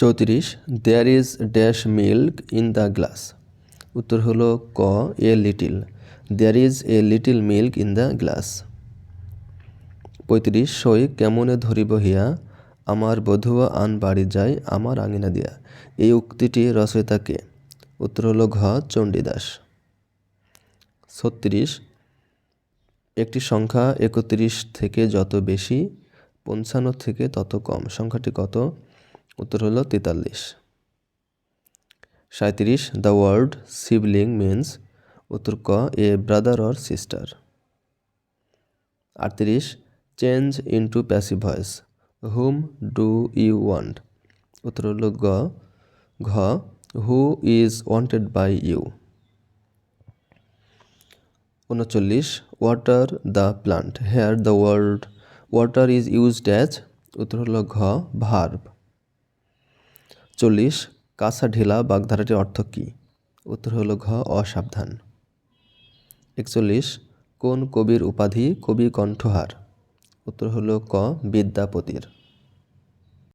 চৌত্রিশ there is dash milk in the glass উত্তর হলো ক a little there is a little milk in the glass পঁয়ত্রিশ, সই কেমনে ধরিব হিয়া? আমার বধুয়া আন বাড়ি যায়, আমার আঙিনা দিয়া। এই উক্তিটি রচয়িতাকে উত্তর হলো ঘ, চণ্ডীদাস। ছত্রিশ, একটি সংখ্যা একত্রিশ থেকে যত বেশি, পঞ্চান্ন থেকে তত কম। সংখ্যাটি কত? উত্তর হলো তেতাল্লিশ। সাঁত্রিশ দ্য ওয়ার্ড সিবলিং মিন্স, উত্তর ক, এ ব্রাদার অর সিস্টার। আটত্রিশ, change into passive voice, whom do you want. উত্তর হলো গ, ঘ, who is wanted by you. উনচল্লিশ, water the plant, here the word water is used as, উত্তর হলো ঘ, ভার্ব। চল্লিশ কাঁচা ঢিলা বাগধারাটির অর্থ কী? উত্তর হলো ঘ, অসাবধান। একচল্লিশ, কোন কবির উপাধি কবি কণ্ঠহার? উত্তর হলো ক, বিদ্যাপতির।